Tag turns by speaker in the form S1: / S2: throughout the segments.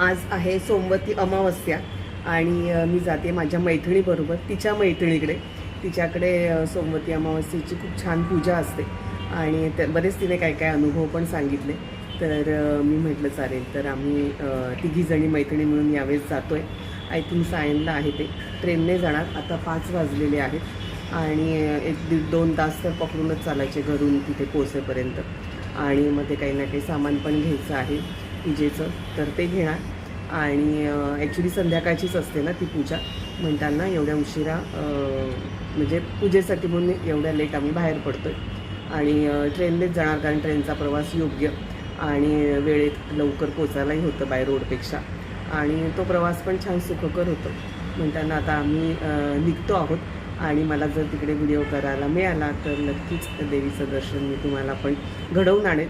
S1: आज आहे सोमवती अमावस्या आणि मी जाते माझ्या मैत्रिणीबरोबर तिच्या मैत्रिणीकडे. तिच्याकडे सोमवती अमावस्येची खूप छान पूजा असते आणि त्या बरेच तिने काय काय अनुभव पण सांगितले. तर मी म्हटलं चालेल. तर आम्ही तिघीजणी मैत्रिणी मिळून यावेळेस जातो आहे आय थिंक सायनला आहे ते. ट्रेनने जाणार. आता पाच वाजलेले आहेत आणि एक दीड दोन तास तर पकडूनच चालायचे घरून तिथे पोहोचेपर्यंत. आणि मग ते काही ना काही सामान पण घ्यायचं आहे. पूजेचं तर ते घेणार. आणि ॲक्च्युली संध्याकाळचीच असते ना ती पूजा. म्हणताना एवढ्या उशिरा म्हणजे पूजेसाठी म्हणून एवढ्या लेट आम्ही बाहेर पडतो आहे आणि ट्रेननेच जाणार कारण ट्रेनचा प्रवास योग्य आणि वेळेत लवकर पोचायलाही होतं बाय रोडपेक्षा आणि तो प्रवास पण छान सुखकर होतो. म्हणताना आता आम्ही निघतो आहोत. आणि मला जर तिकडे व्हिडिओ करायला मिळाला तर नक्कीच देवीचं दर्शन मी तुम्हाला पण घडवून आणेन.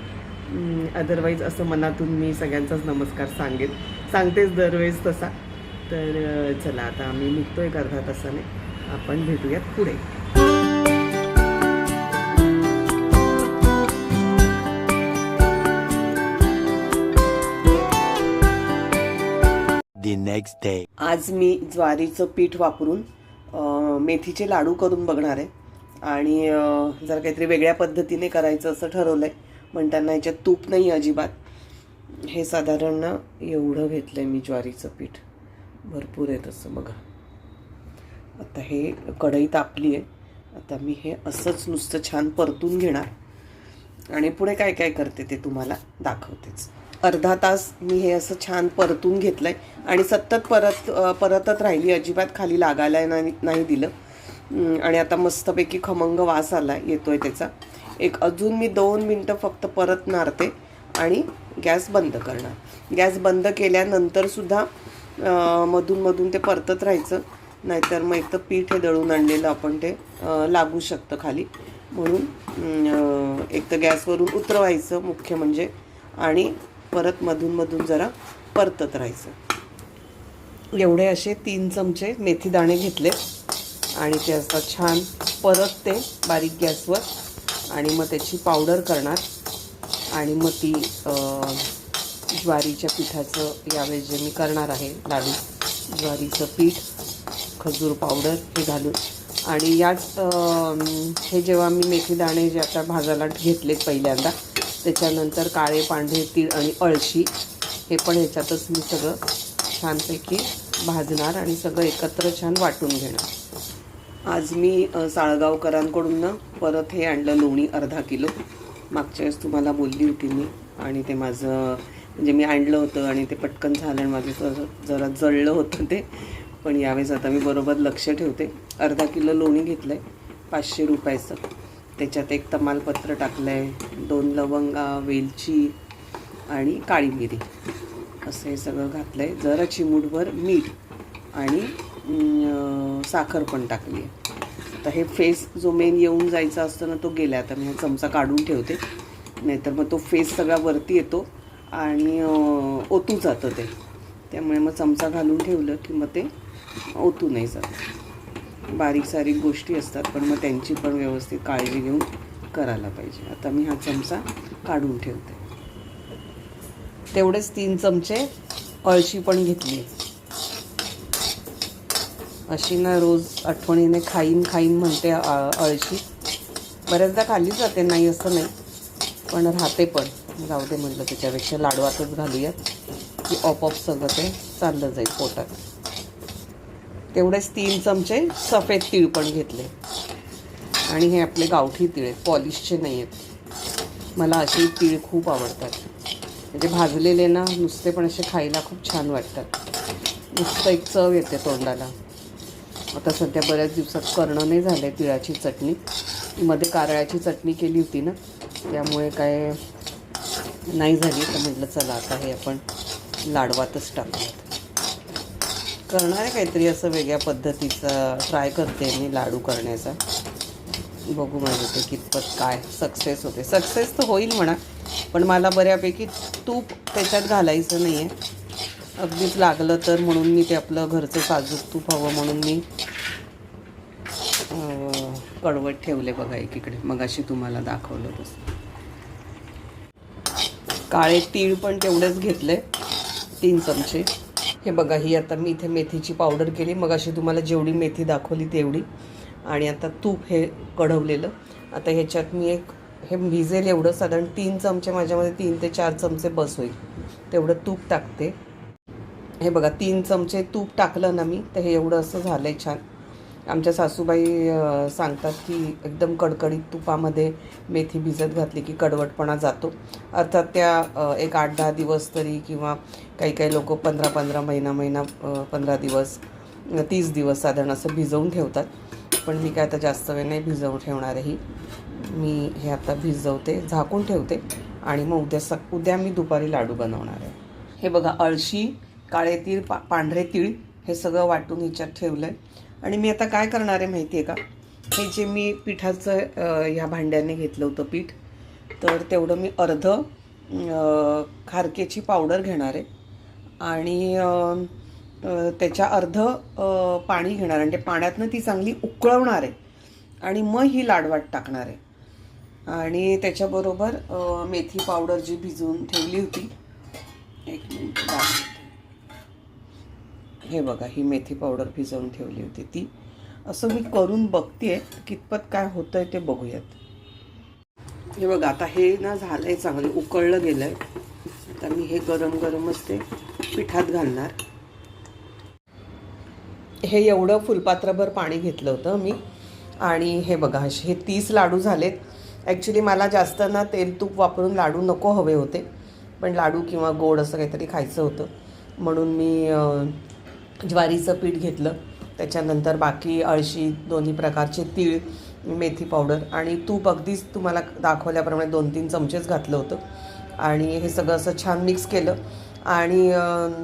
S1: अदरवाईज असं मनातून मी सगळ्यांचाच नमस्कार सांगेन. सांगतेच दरवेळेस तसा. तर चला आता आम्ही निघतोय एक अर्धा तासाने. आपण भेटूयात पुढे.
S2: Next day.
S1: आज मी ज्वारीचं पीठ वापरून मेथीचे लाडू करून बघणार आहे. आणि जर काहीतरी वेगळ्या पद्धतीने करायचं असं ठरवलं आहे म्हणताना याच्यात तूप नाही अजिबात. हे साधारण ना एवढं घेतलं आहे मी ज्वारीचं पीठ. भरपूर आहे तसं बघा. आता हे कढई तापली आहे. आता मी हे असंच नुसतं छान परतून घेणार. आणि पुढे काय काय करते ते तुम्हाला दाखवतेच. अर्धा तास मी हे असं छान परतून घेतलं आहे आणि सतत परत परतत राहिली अजिबात खाली लागायला नाही नाही दिलं. आणि आता मस्तपैकी खमंग वास आला येतो आहे त्याचा. एक अजून मी दोन मिनटं फक्त परतणार ते आणि गॅस बंद करणार. गॅस बंद केल्यानंतरसुद्धा मधूनमधून मधून मधून ते परतत राहायचं. नाहीतर मग एक तर पीठ हे दळून आणलेलं आपण ते लागू शकतं खाली. म्हणून एक तर गॅसवरून उतरवायचं मुख्य म्हणजे आणि परत मधून मधून जरा परतत राहायचं. एवढे असे तीन चमचे मेथी दाणे घेतले आणि ते असं छान. परत ते बारीक गॅसवर आणि मग त्याची पावडर करणार. आणि मग ती ज्वारीच्या पिठाचं यावेळेस जे मी करणार आहे लाडू ज्वारीचं पीठ खजूर पावडर हे घालून. आणि याच हे जेव्हा मी मेथी दाणे जे आता भाजायला घेतलेत पहिल्यांदा त्याच्यानंतर काळे पांढरे तीळ आणि अळशी हे पण ह्याच्यातच मी सगळं छानपैकी भाजणार आणि सगळं एकत्र छान वाटून घेणार. आज मी साळगावकरांकडून ना परत हे आणलं लोणी अर्धा किलो. मागच्या वेळेस तुम्हाला बोलली होती मी आणि ते माझं म्हणजे मी आणलं होतं आणि ते पटकन झालं आणि माझं जरा- जरा जळलं होतं ते. पण यावेळेस आता मी बरोबर लक्ष ठेवते. अर्धा किलो लोणी घेतलं आहे पाचशे रुपयाचं. त्याच्यात एक तमालपत्र टाकलं आहे दोन लवंगा वेलची आणि काळी मिरी. असं हे सगळं घातलं आहे जरा चिमूटभर मीठ आणि साखर पण टाकली आहे. तर हे फेस जो मेन येऊन जायचा असतो ना तो गेला आता मी हा चमचा काढून ठेवते. नाहीतर मग तो फेस सगळा वरती येतो आणि ओतू जातं ते. त्यामुळे मग चमचा घालून ठेवलं की मग ते ओतू नाही जात. बारीक सारीक गोष्टी असतात पण मग त्यांची पण व्यवस्थित काळजी घेऊन करायला पाहिजे. आता मी हा चमचा काढून ठेवते. तेवढेच तीन चमचे अळशी पण घेतली. अशी ना रोज आठवणीने खाईन खाईन म्हणते अळशी बऱ्याचदा खाल्ली जाते नाही असं नाही. पण राहते पण. जाऊ दे म्हटलं त्याच्यापेक्षा लाडवातच घालूयात. की ऑपऑप सगळं ते चाललं जाईल पोटात. तेवढेच तीन चमचे सफेद तीळ पण घेतले. आणि हे आपले गावठी तीळ आहेत पॉलिशचे नाही आहेत. मला अशी तीळ खूप आवडतात. म्हणजे भाजलेले ना नुसते पण असे खायला खूप छान वाटतात. नुसतं एक चव येते तोंडाला. आता सध्या बऱ्याच दिवसात करणं नाही झालं आहे तिळाची चटणी. मध्ये कारळ्याची चटणी केली होती ना त्यामुळे काय नाही झाली. तर म्हटलं चला आता हे आपण लाडवातच टाकूयात. करणार आहे काहीतरी असं वेगळ्या पद्धतीचा ट्राय करते मी लाडू करण्याचा. बघू म्हणजे ते कितपत काय सक्सेस होते. सक्सेस तर होईल म्हणा पण मला बऱ्यापैकी तूप त्याच्यात घालायचं नाही आहे अगदीच लागलं तर म्हणून मी ते आपलं घरचं साजूक तूप हवं म्हणून मी कडवट ठेवले बघा एकीकडे. मग अशी तुम्हाला दाखवलं तसं. काळे तीळ पण तेवढेच घेतले. तीन चमचे. हे बघा ही आता मी इथे मेथीची पावडर केली. मग अशी तुम्हाला जेवढी मेथी दाखवली तेवढी. आणि आता तूप हे कढवलेलं आता ह्याच्यात मी एक हे भिजेल एवढं. साधारण तीन चमचे माझ्यामध्ये तीन ते चार चमचे बस होईल. तेवढं तूप टाकते. हे बघा तीन चमचे तूप टाकलं ना मी तर हे एवढं असं झालं आहे छान. आमच्या सासूबाई सांगतात की एकदम कडकडीत तुपामध्ये मेथी भिजत घातली की कडवटपणा जातो. अर्थात त्या एक आठ दहा दिवस तरी किंवा काही काही लोक पंधरा पंधरा महिना महिना पंधरा दिवस तीस दिवस साधारण असं भिजवून ठेवतात. पण मी काय आता जास्त वेळ नाही भिजवून ठेवणार ही मी हे आता भिजवते झाकून ठेवते आणि मग उद्या सक उद्या मी दुपारी लाडू बनवणार आहे. हे बघा अळशी काळे तीळ पा पांढरे तीळ हे सगळं वाटून हिच्यात ठेवलं आहे आणि मी आता काय करणार आहे माहिती आहे का? हे जे मी पिठाचं ह्या भांड्याने घेतलं होतं पीठ तर तेवढं मी अर्ध खारकेची पावडर घेणार आहे. आणि त्याच्या अर्ध पाणी घेणार आणि ते म्हणजे पाण्यातनं ती चांगली उकळवणार आहे. आणि मग ही लाडवाट टाकणार आहे. आणि त्याच्याबरोबर मेथी पावडर जी भिजवून ठेवली होती. एक मिनिट हे बघा ही मेथी पावडर भिजवून ठेवली होती ती. असं मी करून बघते कितपत काय होतं आहे ते बघूयात. हे बघा आता हे ना झालं आहे चांगलं उकळलं गेलं आहे आता मी हे गरम गरमच ते पिठात घालणार. हे एवढं फुलपात्रभर पाणी घेतलं होतं मी. आणि हे बघा हे तीस लाडू झालेत. ॲक्च्युली मला जास्त ना तेल तूप वापरून लाडू नको हवे होते. पण लाडू किंवा गोड असं काहीतरी खायचं होतं. म्हणून मी ज्वारीचं पीठ घेतलं. त्याच्यानंतर बाकी अळशी दोन्ही प्रकारचे तीळ मेथी पावडर आणि तूप. अगदीच तुम्हाला दाखवल्याप्रमाणे दोन तीन चमचेच घातलं होतं. आणि हे सगळं असं छान मिक्स केलं. आणि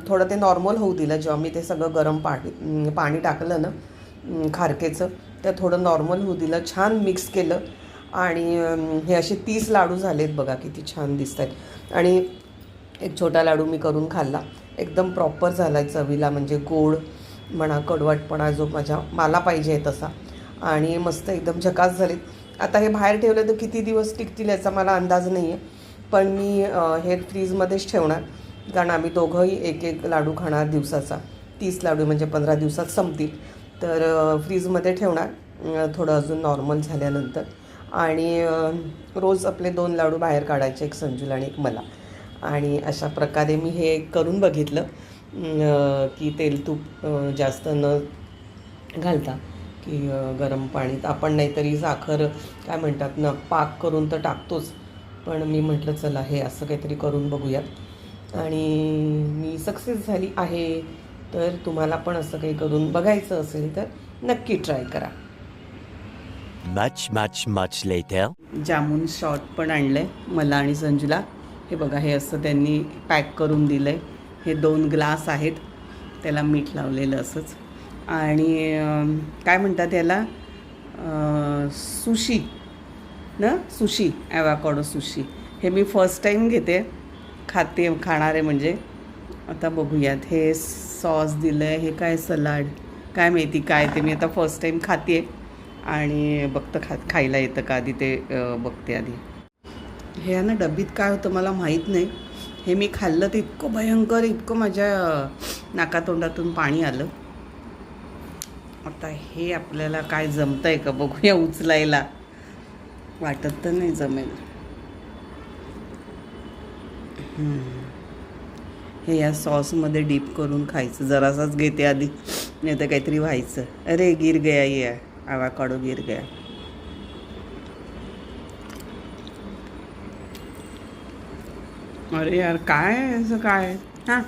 S1: थोडं ते नॉर्मल होऊ दिलं. जेव्हा मी ते सगळं गरम पाणी पाणी टाकलं ना खारकेचं तर थोडं नॉर्मल होऊ दिलं. छान मिक्स केलं. आणि हे असे तीस लाडू झालेत बघा किती छान दिसत आहेत आणि एक छोटा लाडू मी करून खाल्ला. एकदम प्रॉपर झाला आहे चवीला म्हणजे गोड म्हणा कडवटपणा जो माझ्या मला पाहिजे तसा. आणि मस्त एकदम झकास झालेत. आता हे बाहेर ठेवलं तर किती दिवस टिकतील याचा मला अंदाज नाही आहे पण मी हे फ्रीजमध्येच ठेवणार. कारण आम्ही दोघंही एक एक लाडू खाणार दिवसाचा. तीस लाडू म्हणजे पंधरा दिवसात संपतील. तर फ्रीजमध्ये ठेवणार. थोडं अजून नॉर्मल झाल्यानंतर. आणि रोज आपले दोन लाडू बाहेर काढायचे एक संजूला आणि एक मला. आणि अशा प्रकारे मी हे करून बघितलं की तेल तूप जास्त न घालता की गरम पाणीत. आपण नाहीतरी साखर काय म्हणतात ना पाक करून तर टाकतोच पण मी म्हटलं चला हे असं काहीतरी करून बघूयात. आणि मी सक्सेस झाली आहे तर तुम्हाला पण असं काही करून बघायचं असेल तर नक्की ट्राय करा.
S2: Much, much, much later.
S1: जामून शॉर्ट पण आणलं आहे मला आणि संजूला. हे बघा हे असं त्यांनी पॅक करून दिलं आहे हे दोन ग्लास आहेत. त्याला मीठ लावलेलं असंच. आणि काय म्हणतात याला? सुशी ना? Sushi avocado sushi. हे मी फर्स्ट टाईम घेते. खाते खाणारे म्हणजे. आता बघूयात. हे सॉस दिलं आहे हे काय सलाड? काय माहिती काय ते मी आता फर्स्ट टाईम खाते आणि बघतं खा खायला येतं का आधी ते बघते आधी. हे ना डब्बीत काय होतं मला माहीत नाही. हे मी खाल्लं तर इतकं भयंकर इतकं माझ्या नाकातोंडातून पाणी आलं. आता हे आपल्याला काय जमतं आहे का बघूया उचलायला. वाटत तर नाही जमेल. हे या सॉसमध्ये डीप करून खायचं. जरासाच घेते आधी. नाही तर काहीतरी व्हायचं. अरे गिर गया ये. आवाकाडो गिर गया. अरे यार काय असं काय? हां?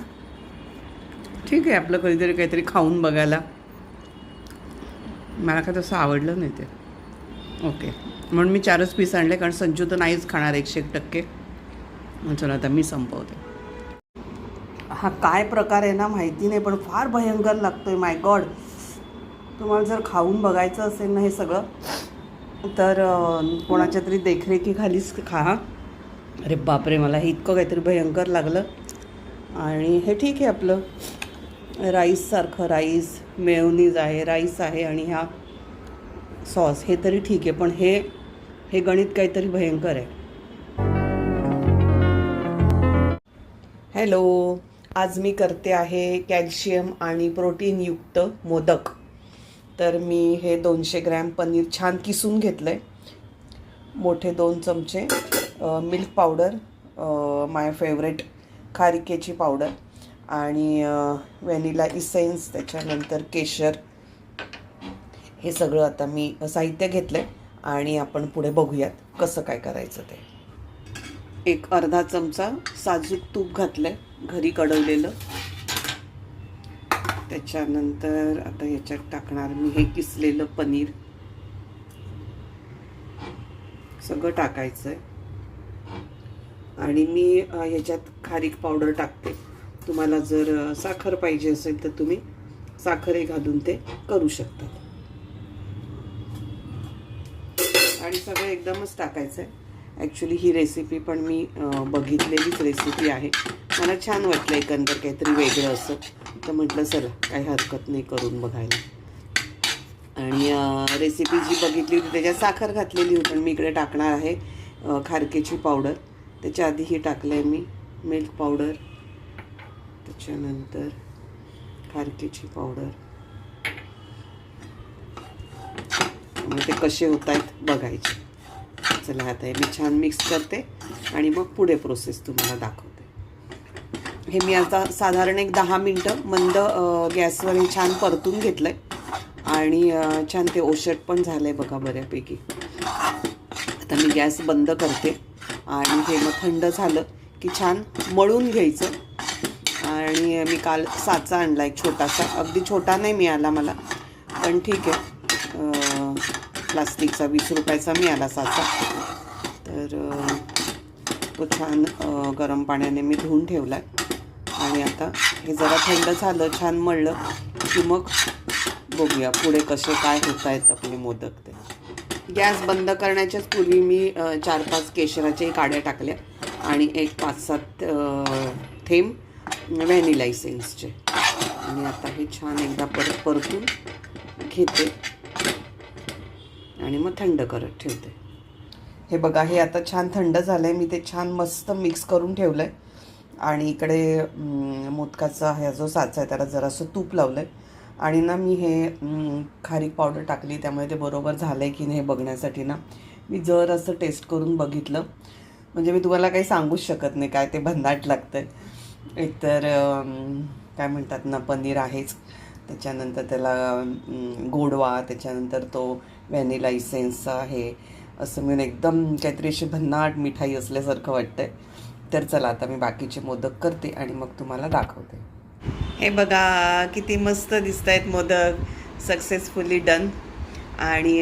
S1: ठीक आहे आपलं कधीतरी काहीतरी खाऊन बघायला. मला काय तसं आवडलं नाही ते. ओके. म्हणून मी चारच पीस आणले कारण संजू तर नाहीच खाणार एकशे एक टक्के. चला आता मी संपवते. हा काय प्रकार आहे ना माहिती नाही पण फार भयंकर लागतो आहे माय गॉड तुम्हाला जर खाऊन बघायचं असेल ना हे सगळं तर कोणाच्या तरी देखरेखीखालीच खा हां? अरे बापरे मला हे इतकं काहीतरी भयंकर लागलं. आणि हे ठीक आहे आपलं. राईससारखं राईस मेयोनीज आहे राईस आहे आणि ह्या सॉस हे तरी ठीक आहे पण हे हे गणित काहीतरी भयंकर आहे. हॅलो आज मी करते आहे कॅल्शियम आणि प्रोटीनयुक्त मोदक. तर मी हे दोनशे ग्रॅम पनीर छान किसून घेतलं आहे मोठे दोन चमचे. मिल्क पावडर माय फेवरेट खारिकेची पावडर आणि व्हॅनिला इसेन्स त्याच्यानंतर केशर. हे सगळं आता मी साहित्य घेतलं आहे आणि आपण पुढे बघूयात कसं काय करायचं ते. एक अर्धा चमचा साजूक तूप घातलं आहे घरी कडवलेलं. त्याच्यानंतर आता याच्यात टाकणार मी हे किसलेलं पनीर. सगळं टाकायचं आहे आणि मी ह्याच्यात खारीक पावडर टाकते. तुम्हाला जर साखर पाहिजे असेल तर तुम्ही साखरही घालून ते करू शकता. आणि सगळं एकदमच टाकायचं आहे ॲक्च्युली ही रेसिपी पण मी बघितलेलीच रेसिपी आहे. मला छान वाटलं एकंदर काहीतरी वेगळं असं. तर म्हटलं चला काही हरकत नाही करून बघायला. आणि रेसिपी जी बघितली होती त्याच्यात साखर घातलेली होती आणि मी इकडे टाकणार आहे खारकेची पावडर. त्याच्या आधीही टाकलं आहे मी मिल्क पावडर त्याच्यानंतर खारकेची पावडर मग ते कसे होत आहेत बघायचे. चला आता हे मी छान मिक्स करते आणि मग पुढे प्रोसेस तुम्हाला दाखवते. हे मी आता साधारण एक दहा मिनटं मंद गॅसवर हे छान परतून घेतलं आहे आणि छान ते ओशट पण झालं आहे बघा बऱ्यापैकी. आता मी गॅस बंद करते. आणि हे मग थंड झालं की छान मळून घ्यायचं. आणि मी काल साचा आणला एक छोटासा. अगदी छोटा नाही मिळाला मला पण ठीक आहे. प्लास्टिकचा वीस रुपयाचा मिळाला साचा. तर तो छान गरम पाण्याने मी धुवून ठेवला आहे आणि आता हे जरा थंड झालं छान मळलं की मग बघूया पुढे कसे काय होत आहेत आपले मोदक ते. गॅस बंद करण्याच्याच पूर्वी मी चार पाच केशराचे काड्या टाकल्या आणि एक पाच सात थेंब व्हॅनिला इसेन्सचे. आणि आता हे छान एकदा परत परतून घेते. आणि मग थंड करत ठेवते. हे बघा हे आता छान थंड झालं आहे मी ते छान मस्त मिक्स करून ठेवलं आहे आणि इकडे मोदकाचा हा जो साचा आहे त्याला जरासं तूप लावलं आहे आणि ना मी हे खारीक पावडर टाकली त्यामुळे ते बरोबर झालं आहे की नाही हे बघण्यासाठी ना. मी जर असं टेस्ट करून बघितलं म्हणजे मी तुम्हाला काही सांगूच शकत नाही काय ते भन्नाट लागतं आहे एकतर काय म्हणतात ना पनीर आहेच. त्याच्यानंतर त्याला गोडवा त्याच्यानंतर तो व्हॅनिला इसेन्सचा आहे. असं मिळून एकदम काहीतरी अशी भन्नाट मिठाई असल्यासारखं वाटतंय. तर चला आता मी बाकीचे मोदक करते आणि मग तुम्हाला दाखवते. हे बघा किती मस्त दिसत आहेत मोदक. सक्सेसफुली डन आणि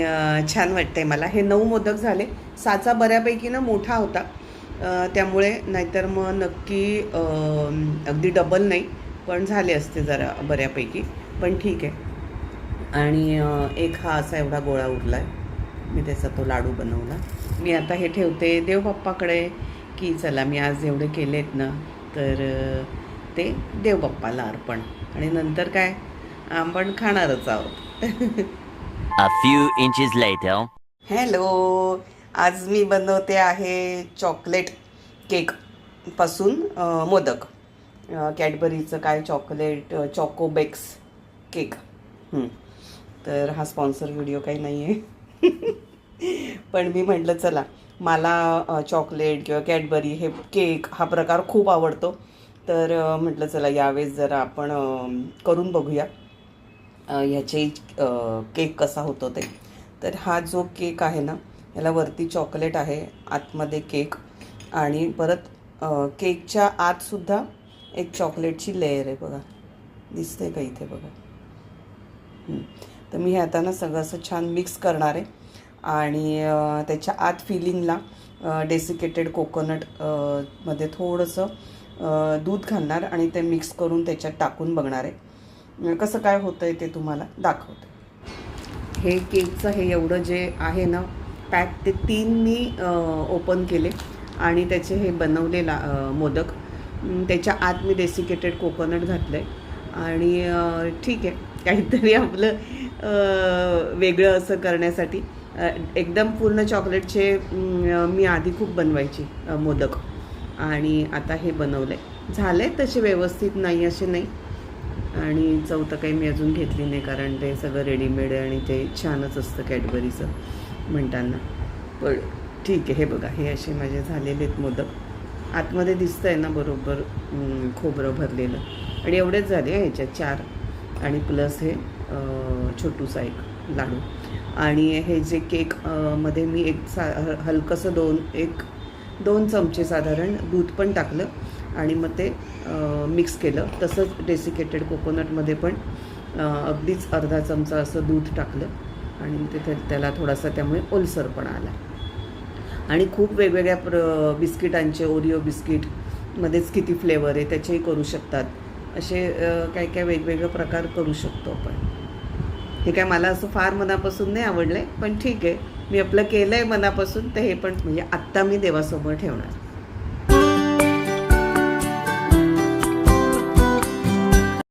S1: छान वाटतंय मला. हे नऊ मोदक झाले. साचा बऱ्यापैकी ना मोठा होता. त्यामुळे नाहीतर मग नक्की अगदी डबल नाही. पण झाले असते जरा बऱ्यापैकी. पण ठीक आहे. आणि एक हा असा एवढा गोळा उरला आहे मी त्याचा तो लाडू बनवला. मी आता हे ठेवते. देवबाप्पाकडे की चला मी आज एवढे केलेत ना तर ते देवबाप्पाला अर्पण. आणि नंतर काय? आपण खाणारच आहोत.
S2: A few inches later.
S1: Hello आज मी बनवते आहे चॉकलेट केकपासून मोदक. कॅडबरीचं काय चॉकलेट चॉकोबेक्स केक. तर हा स्पॉन्सर व्हिडिओ काही नाही आहे पण मी म्हटलं चला मला चॉकलेट किंवा कॅडबरी हे केक हा प्रकार खूप आवडतो. तर म्हटलं चला यावेळेस जरा आपण करून बघूया. ह्याचे केक कसा होतो ते. तर हा जो केक आहे ना याला वरती चॉकलेट आहे आतमध्ये केक. आणि परत केकच्या आतसुद्धा एक चॉकलेटची लेअर आहे बघा. दिसते का इथे बघा? तर मी हे आता ना सगळं असं छान मिक्स करणार आहे. आणि त्याच्या आत फिलिंगला डेसिकेटेड कोकोनटमध्ये थोडंसं दूध घालणार आणि ते मिक्स करून त्याच्यात टाकून बघणार आहे. कसं काय होतं आहे ते तुम्हाला दाखवते. हे केकचं हे एवढं जे आहे ना पॅक ते तीन मी ओपन केले आणि त्याचे हे बनवले ला मोदक. त्याच्या आत मी डेसिकेटेड कोकोनट घातलं आहे आणि ठीक आहे. काहीतरी आपलं वेगळं असं करण्यासाठी. एकदम पूर्ण चॉकलेटचे मी आधी खूप बनवायची मोदक. आणि आता हे बनवलं आहे झालं आहे तसे व्यवस्थित नाही असे नाही. आणि चौथं काही मी अजून घेतली नाही कारण ते सगळं रेडीमेड आहे आणि ते छानच असतं कॅडबरीचं म्हणताना. पण ठीक आहे हे बघा हे असे माझे झालेले आहेत मोदक. आतमध्ये दिसतं आहे ना बरोबर खोबरं भरलेलं. आणि एवढेच झाले ह्याच्यात चार. आणि प्लस हे छोटूसा एक लाडू. आणि हे जे केकमध्ये मी एक सा हलकंसं दोन एक दोन चमचे साधारण दूध पण टाकलं आणि मग ते मिक्स केलं. तसंच डेसिकेटेड कोकोनटमध्ये पण अगदीच अर्धा चमचा असं दूध टाकलं आणि तिथे त्याला थोडासा त्यामुळे ओलसरपणा आला. आणि खूप वेगवेगळ्या प्र बिस्किटांचे ओरिओ बिस्किटमध्येच किती फ्लेवर आहे त्याचेही करू शकतात. असे काय काय वेगवेगळे प्रकार करू शकतो आपण. हे काय मला असं फार मनापासून नाही आवडलं आहे पण ठीक आहे. मी आपलं केलं आहे मनापासून तर हे पण म्हणजे आत्ता मी देवासमोर ठेवणार.